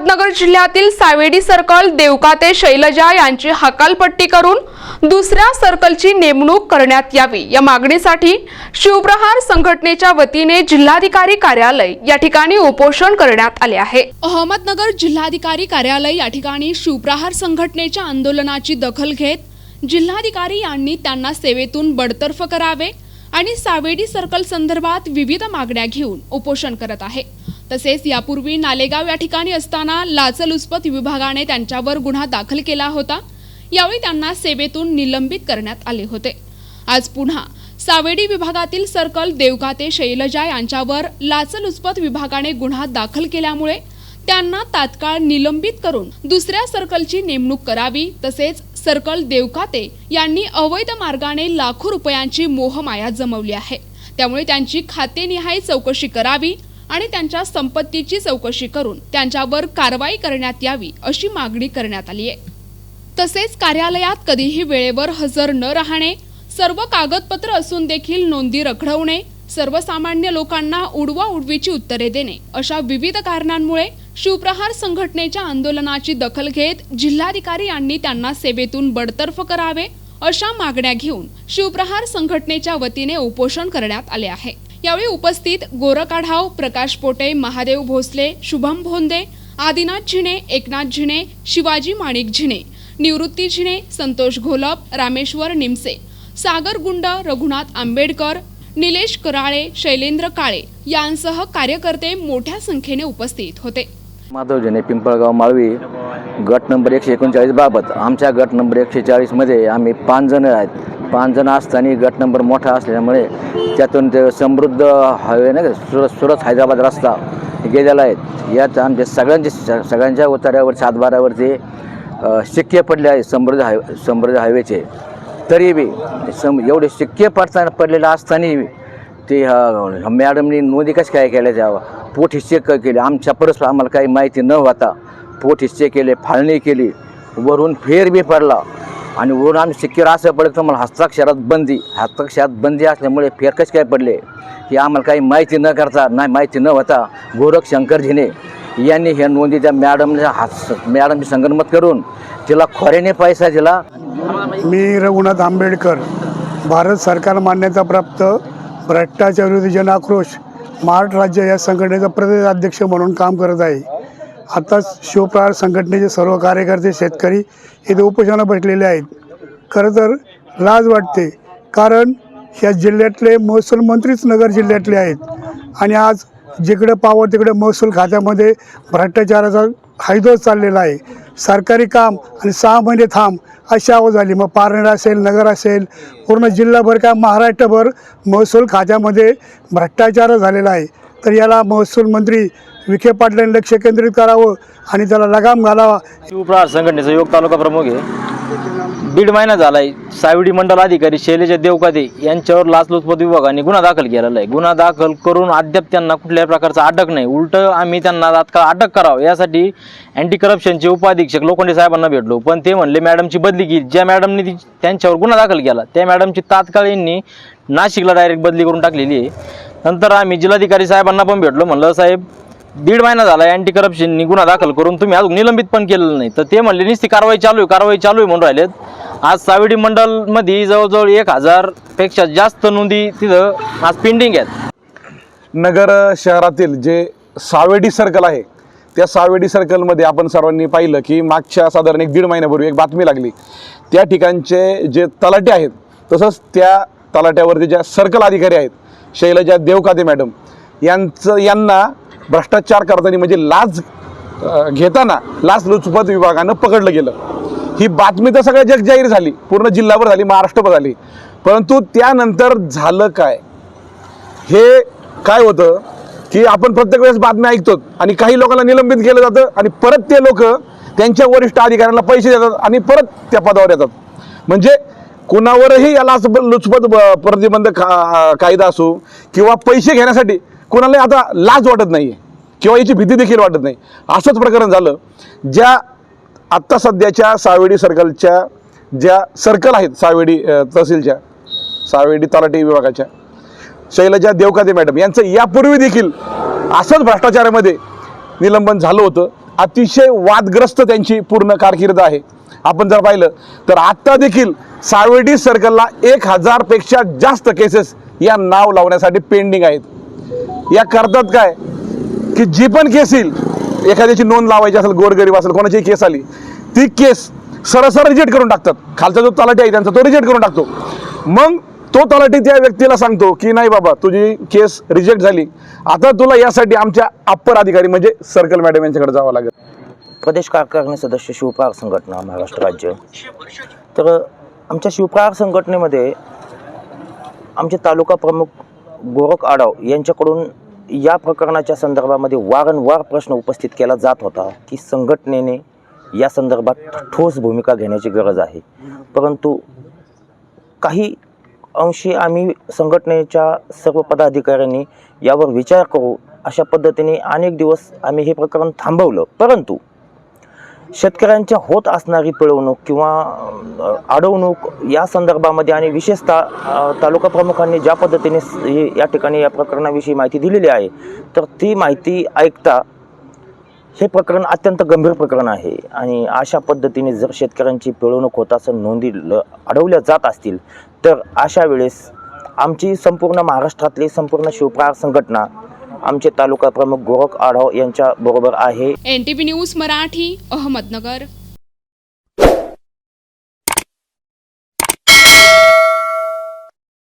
अहमदनगर जिल्ह्यातील सावेडी सर्कल देवका ते शैलजा यांची हकालपट्टी करून दुसऱ्या सर्कलची नेमणूक करण्यात यावी. या मागणीसाठी शिवप्रहार संघटनेच्या वतीने जिल्हाधिकारी कार्यालय या ठिकाणी उपोषण करण्यात आले आहे. अहमदनगर जिल्हाधिकारी कार्यालय या ठिकाणी शिवप्रहार संघटनेच्या आंदोलनाची दखल घेत जिल्हाधिकारी यांनी त्यांना सेवेतून बडतर्फ करावे आणि सावेडी सर्कल संदर्भात विविध मागण्या घेऊन उपोषण करत आहे. तसेच यापूर्वी नालेगाव या ठिकाणी असताना लाचलुचपत विभागाने त्यांच्यावर गुन्हा दाखल केला होता. यावेळी त्यांना सेवेतून निलंबित करण्यात आले होते. आज पुन्हा सावेडी विभागातील सर्कल देवकाते शैलजा यांच्यावर लाचलुचपत विभागाने गुन्हा दाखल केल्यामुळे त्यांना तात्काळ निलंबित करून दुसऱ्या सर्कलची नेमणूक करावी तसेच सर्कल देवकाते यांनी अवैध मार्गाने लाखो रुपयांची मोहमाया जमवली आहे. त्यामुळे त्यांची खातेनिहाय चौकशी करावी आणि त्यांच्या संपत्तीची चौकशी करून त्यांच्यावर कारवाई करण्यात यावी अशी मागणी करण्यात आली आहे. तसेच कार्यालयात कधीही वेळेवर हजर न राहणे सर्व कागदपत्र असून देखील नोंदी रखडवणे सर्वसामान्य लोकांना उडवा उडवीची उत्तरे देणे अशा विविध कारणांमुळे शिवप्रहार संघटनेच्या आंदोलनाची दखल घेत जिल्हाधिकारी यांनी त्यांना सेवेतून बडतर्फ करावे अशा मागण्या घेऊन शिवप्रहार संघटनेच्या वतीने उपोषण करण्यात आले आहे. यावेळी उपस्थित गोरखाढाव प्रकाश पोटे महादेव भोसले शुभम भोंदे आदिनाथ झिणे एकनाथ झिणे शिवाजी माणिक झिणे निवृत्ती झिणे संतोष घोलप रामेश्वर निमसे सागर गुंड रघुनाथ आंबेडकर निलेश कराळे शैलेंद्र काळे यांसह कार्यकर्ते मोठ्या संख्येने उपस्थित होते. माधवजीने पिंपळगाव माळवी गट नंबर एकशे एकोणचाळीस बाबत आमच्या गट नंबर एकशे चाळीसमध्ये आम्ही पाच जण आहेत. पाच जण असताना गट नंबर मोठा असल्यामुळे त्यातून ते समृद्ध हायवे नाही सुर सुरत सुरत हैदराबाद रस्ता गेलेला आहे. यात आमच्या सगळ्यांचे सगळ्यांच्या उतार्यावर सातबारावरती शिक्के पडले आहे समृद्ध हाय समृद्ध हायवेचे. तरी बी सम एवढे शिक्के पडता पडलेले असताना ते मॅडमनी नोंदी कशी काय केल्या त्या? पोट चेक केले. आमच्या परस्पर आम्हाला काही माहिती न होता पोट हिस्से केले फाळणी केली. वरून फेर बी पडला. आणि वरून आम्ही सिक्युअर असं पडलं तर मला हस्ताक्षरात बंदी. हस्ताक्षरात बंदी असल्यामुळे फेरकच काय पडले? हे आम्हाला काही माहिती न करता नाही माहिती न होता गोरख शंकरजीने यांनी ह्या नोंदी त्या मॅडमच्या हात मॅडमची संगनमत करून तिला खोऱ्याने पैसा दिला. मी रघुनाथ आंबेडकर भारत सरकार मान्यताप्राप्त भ्रष्टाचार विरोधी जन आक्रोश महाराष्ट्र राज्य या संघटनेचा प्रदेश अध्यक्ष म्हणून काम करत आहे. आत्ताच शिवप्रहार संघटनेचे सर्व कार्यकर्ते शेतकरी इथे उपोषणाला बसलेले आहेत. खरं तर लाज वाटते कारण या जिल्ह्यातले महसूल मंत्रीच नगर जिल्ह्यातले आहेत. आणि आज जिकडं पावं तिकडे महसूल खात्यामध्ये भ्रष्टाचाराचा हायदोच चाललेला आहे. सरकारी काम आणि सहा महिने थांब अशी आवाज झाली मग पारनेर असेल नगर असेल पूर्ण जिल्हाभर का महाराष्ट्रभर महसूल खात्यामध्ये भ्रष्टाचार झालेला आहे. तर याला महसूल मंत्री विखे पाटलांनी लक्ष केंद्रित करावं आणि त्याला लगाम घालावा. शिवप्रहार संघटनेचा योग तालुका प्रमुख आहे. दीड महिना झालाय. सावडी मंडल अधिकारी शैलेश देवकादे यांच्यावर लाचलुचपत विभागाने गुन्हा दाखल केलेला आहे. गुन्हा दाखल करून अद्याप त्यांना कुठल्याही प्रकारचा अटक नाही. उलट आम्ही त्यांना तात्काळ अटक करावं. यासाठी अँटी करप्शनचे उपाधीक्षक लोखंडे साहेबांना भेटलो. पण ते म्हणले मॅडमची बदली केली ज्या मॅडमने ती त्यांच्यावर गुन्हा दाखल केला त्या मॅडमची तात्काळ यांनी नाशिकला डायरेक्ट बदली करून टाकलेली आहे. नंतर आम्ही जिल्हाधिकारी साहेबांना पण भेटलो. म्हणलं साहेब दीड महिना झाला अँटी करप्शननी गुन्हा दाखल करून तुम्ही अजून निलंबित पण केलेलं नाही. तर ते म्हणले नुसती कारवाई चालू आहे कारवाई चालू आहे म्हणून राहिलेत. आज सावेडी मंडलमध्ये जवळजवळ एक हजारपेक्षा जास्त नोंदी तिथं आज पेंडिंग आहेत. नगर शहरातील जे सावेडी सर्कल आहे त्या सावेडी सर्कलमध्ये आपण सर्वांनी पाहिलं की मागच्या साधारण एक दीड महिन्यापूर्वी एक बातमी लागली. त्या ठिकाणचे जे तलाटे आहेत तसंच त्या तलाट्यावरती ज्या सर्कल अधिकारी आहेत शैलजा देवकाते मॅडम यांचं यांना भ्रष्टाचार करताना म्हणजे लाच घेताना लाच लुचपत विभागानं पकडलं गेलं. ही बातमी तर सगळ्या जग जाहीर झाली पूर्ण जिल्हाभर झाली महाराष्ट्रभर झाली. परंतु त्यानंतर झालं काय? हे काय होतं की आपण प्रत्येक वेळेस बातम्या ऐकतो आणि काही लोकांना निलंबित केलं जातं आणि परत ते लोक त्यांच्या वरिष्ठ अधिकाऱ्यांना पैसे देतात आणि परत त्या पदावर येतात. म्हणजे कुणावरही याला असं लुचपत प्रतिबंध का कायदा असो किंवा पैसे घेण्यासाठी कुणाला आता लाज वाटत नाही किंवा याची भीती देखील वाटत नाही. असंच प्रकरण झालं. ज्या आत्ता सध्याच्या सावेडी सर्कलच्या ज्या सर्कल आहेत सावेडी तहसीलच्या सावेडी तलाठी विभागाच्या शैलजा देवकाते मॅडम यांचं यापूर्वी देखील असंच भ्रष्टाचारामध्ये निलंबन झालं होतं. अतिशय वादग्रस्त त्यांची पूर्ण कारकीर्द आहे. आपण जर पाहिलं तर आत्ता देखील सावेडी सर्कलला एक हजारपेक्षा जास्त केसेस या नाव लावण्यासाठी पेंडिंग आहेत. या करतात काय? की जी पण केस येईल एखाद्याची नोंद लावायची असेल गोरगरीब असेल कोणाची केस आली ती केस सरसर रिजेक्ट करून टाकतात. खालचा जो तलाठी आहे त्यांचा तो रिजेक्ट करून टाकतो. मग तो तलाठी त्या व्यक्तीला सांगतो की नाही बाबा तुझी केस रिजेक्ट झाली. आता तुला यासाठी आमच्या अप्पर अधिकारी म्हणजे सर्कल मॅडम यांच्याकडे जावं लागेल. प्रदेश कार्यकारिणी सदस्य शिवप्रहार संघटना महाराष्ट्र राज्य. तर आमच्या शिवप्रहार संघटनेमध्ये आमचे तालुका प्रमुख गोरख आडाव यांच्याकडून या प्रकरणाच्या संदर्भामध्ये वारंवार प्रश्न उपस्थित केला जात होता की संघटनेने या संदर्भात ठोस भूमिका घेण्याची गरज आहे. परंतु काही अंशी आम्ही संघटनेच्या सर्व पदाधिकाऱ्यांनी यावर विचार करू अशा पद्धतीने अनेक दिवस आम्ही हे प्रकरण थांबवलं. परंतु शेतकऱ्यांच्या होत असणारी पिळवणूक किंवा अडवणूक या संदर्भामध्ये आणि विशेषतः तालुका प्रमुखांनी ज्या पद्धतीने या ठिकाणी या प्रकरणाविषयी माहिती दिलेली आहे तर ती माहिती ऐकता हे प्रकरण अत्यंत गंभीर प्रकरण आहे. आणि अशा पद्धतीने जर शेतकऱ्यांची पिळवणूक होत असं नोंदी ल- अडवल्या जात असतील तर अशा वेळेस आमची संपूर्ण महाराष्ट्रातली संपूर्ण शिवप्रहार संघटना आमचे तालुका प्रमुख गोरख आढाव यांच्या बरोबर आहे. N T news Marathi Ahmednagar.